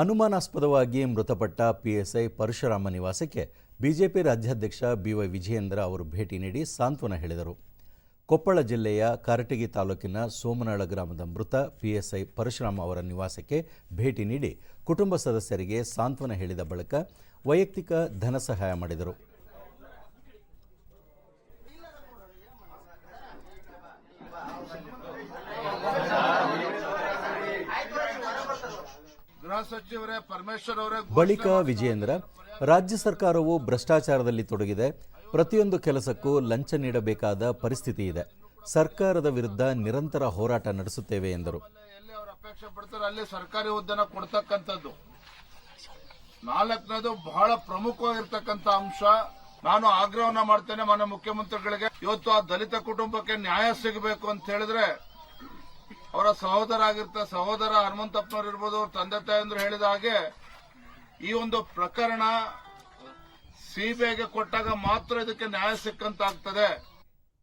ಅನುಮಾನಾಸ್ಪದವಾಗಿ ಮೃತಪಟ್ಟ ಪಿಎಸ್ಐ ಪರಶುರಾಮ ನಿವಾಸಕ್ಕೆ ಬಿಜೆಪಿ ರಾಜ್ಯಾಧ್ಯಕ್ಷ ಬಿವೈ ವಿಜಯೇಂದ್ರ ಅವರು ಭೇಟಿ ನೀಡಿ ಸಾಂತ್ವನ ಹೇಳಿದರು. ಕೊಪ್ಪಳ ಜಿಲ್ಲೆಯ ಕಾರಟಗಿ ತಾಲೂಕಿನ ಸೋಮನಾಳ ಗ್ರಾಮದ ಮೃತ ಪಿಎಸ್ಐ ಪರಶುರಾಮ ಅವರ ನಿವಾಸಕ್ಕೆ ಭೇಟಿ ನೀಡಿ ಕುಟುಂಬ ಸದಸ್ಯರಿಗೆ ಸಾಂತ್ವನ ಹೇಳಿದ ಬಳಿಕ ವೈಯಕ್ತಿಕ ಧನ ಸಹಾಯ ಮಾಡಿದರು. ಬಳಿಕ ವಿಜಯೇಂದ್ರ ರಾಜ್ಯ ಸರ್ಕಾರವು ಭ್ರಷ್ಟಾಚಾರದಲ್ಲಿ ತೊಡಗಿದೆ. ಪ್ರತಿಯೊಂದು ಕೆಲಸಕ್ಕೂ ಲಂಚ ನೀಡಬೇಕಾದ ಪರಿಸ್ಥಿತಿ ಇದೆ. ಸರ್ಕಾರದ ವಿರುದ್ಧ ನಿರಂತರ ಹೋರಾಟ ನಡೆಸುತ್ತೇವೆ ಎಂದರು. ಎಲ್ಲಿ ಅವ್ರು ಅಪೇಕ್ಷೆ ಪಡ್ತಾರೆ ಅಲ್ಲಿ ಸರ್ಕಾರಿ ಹುದ್ದೆನ ಕೊಡ್ತಕ್ಕಂಥದ್ದು. ನಾಲ್ಕನೇದು ಬಹಳ ಪ್ರಮುಖವಾಗಿರ್ತಕ್ಕಂಥ ಅಂಶ ನಾನು ಆಗ್ರಹವನ್ನ ಮಾಡ್ತೇನೆ ಮಾನ್ಯ ಮುಖ್ಯಮಂತ್ರಿಗಳಿಗೆ. ಇವತ್ತು ಆ ದಲಿತ ಕುಟುಂಬಕ್ಕೆ ನ್ಯಾಯ ಸಿಗಬೇಕು ಅಂತ ಹೇಳಿದ್ರೆ ಅವರ ಸಹೋದರ ಆಗಿರ್ತ ಸಹೋದರ ಹನುಮಂತಪ್ಪನವರು ಇರ್ಬೋದು ಅವ್ರ ತಂದೆ ತಾಯಂದ್ರು ಹೇಳಿದ ಹಾಗೆ, ಈ ಒಂದು ಪ್ರಕರಣ ಸಿಬಿಐಗೆ ಕೊಟ್ಟಾಗ ಮಾತ್ರ ಇದಕ್ಕೆ ನ್ಯಾಯ ಸಿಕ್ಕಂತಾಗ್ತದೆ.